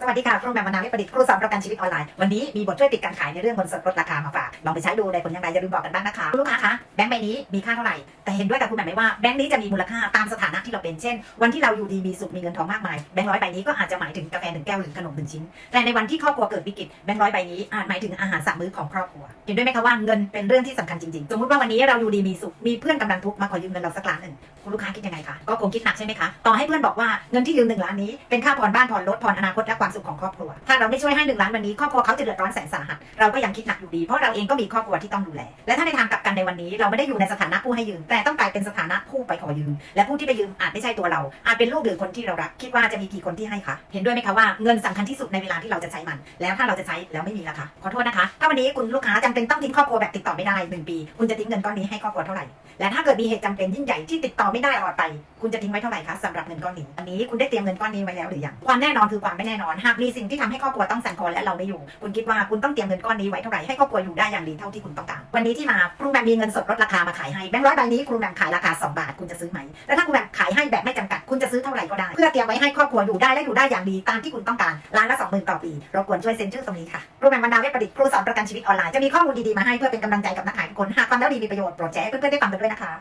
สวัสดีค่ะครูแหม่มวรรณาวิประดิษฐ์ครูสอนประกันชีวิตออนไลน์ วันนี้มีบทช่วยปิดการขายในเรื่องเงินสดลดราคามาฝาก ลองไปใช้ดูได้ผลยังไงอย่าลืมบอกกันบ้างนะคะคุณลูกค้าคะแบงค์ใบนี้มีค่าเท่าไหร่ แต่เห็นด้วยกับคุณแหม่มไหมว่าแบงค์นี้จะมีมูลค่าตามสถานะที่เราเป็น เช่น วันที่เราอยู่ดีมีสุขมีเงินทองมากมาย แบงค์ร้อยใบนี้ก็อาจจะหมายถึงกาแฟหนึ่งแก้วหรือขนมหนึ่งชิ้น แต่ในวันที่ครอบครัวเกิดวิกฤตแบงค์ร้อยใบนี้อาจหมายถึงอาหารสามมื้อของครอบครัว เห็นด้วยไหมคะว่าเงินเป็นเรื่องที่สำคัญจริงๆ สมมติว่าวันนี้เราอยู่ดีมีสุขมีเพื่อนกำลังทุกข์มาขอยืมเงินเราสักล้านหนึ่งคุณลูกค้าคิดยังไงคะก็คงคิดหนักใช่ไหมคะต่อให้เพื่อนบอกว่าเงินที่ยืมหนึ่งล้านนี้เป็นค่าผ่อนบ้านผ่อนรถผ่อนอนาคตและความสุขของครอบครัว ถ้าเราไม่ช่วยให้หนึ่งล้านวันนี้ครอบครัวเขาจะเดือดร้อนแสนสาหัส เราก็ยังคิดหนักอยู่ดี เพราะเราเองก็มีครอบครัวที่ต้องดูแล และถ้าในทางกลับกันในวันนี้ เราไม่ได้อยู่ในสถานะผู้ให้ยืม แต่ต้องกลายเป็นสถานะผู้ไปขอยืม และผู้ที่ไปยืมอาจไม่ใช่ตัวเรา อาจเป็นลูกหรือคนที่เรารัก คิดว่าจะมีกี่คนที่ให้คะ เห็นด้วยไหมคะว่าเงินสำคัญที่สุดในเวลาที่เราจะใช้มัน แล้วถ้าเราจะใช้แล้วไม่มีราคาขอโทษนะคะ ถ้าวันนี้คุณลูกค้าจำเป็นต้องทิ้งครอบครัวแบบติดต่อไม่ได้หนึ่งปี คุณจะทิ้งเงินก้อนนี้ให้ครอบครัวเท่าไหร่ และถ้าเกิดมีเหตุจำเป็นยิ่งใหญ่ที่ติดต่อไม่ได้ออกไป คุณจะทิ้งไว้เท่าไหร่คะสำหรับเงินก้อนนี้อันนี้คุณได้เตรียมเงินก้อนนี้ไว้แล้วหรือยังความแน่นอนคือความไม่แน่นอนหากมีสิ่งที่ทำให้ครอบครัวต้องสั่นคลอนและเราไม่อยู่ คุณคิดว่าคุณต้องเตรียมเงินก้อนนี้ไว้เท่าไหร่ให้ครอบครัวอยู่ได้อย่างดีเท่าที่คุณต้องการ วันนี้ที่มาครูแบมมีเงินสดลดราคามาขายให้แบงค์ร้อยใบนี้ครูแบมขายราคา 2 บาทคุณจะซื้อไหมและถ้าครูแบมขายให้แบบไม่จำกัดคุณจะซื้อเท่าไหร่ก็ได้ เพื่อเตรียมไว้ให้ครอบครัวอยู่ได้และอยู่ได้อย่างดีตามที่คุณต้องการร้านละ20,000ต่อปีรบกวนช่วยเซ็นชื่อตรงนี้ค่ะครูแบมบรรดาเวชประดิษฐ์ครูสอนประกันชีวิตออนไลน์จะมีข้อมูลดีๆมาให้เพื่อเป็นกำลังใจกับนักขายทุกคนหากฟังแล้วดีมีประโยชน์โปรดแชร์เพื่อนๆได้ฟังกันด้วยนะคะ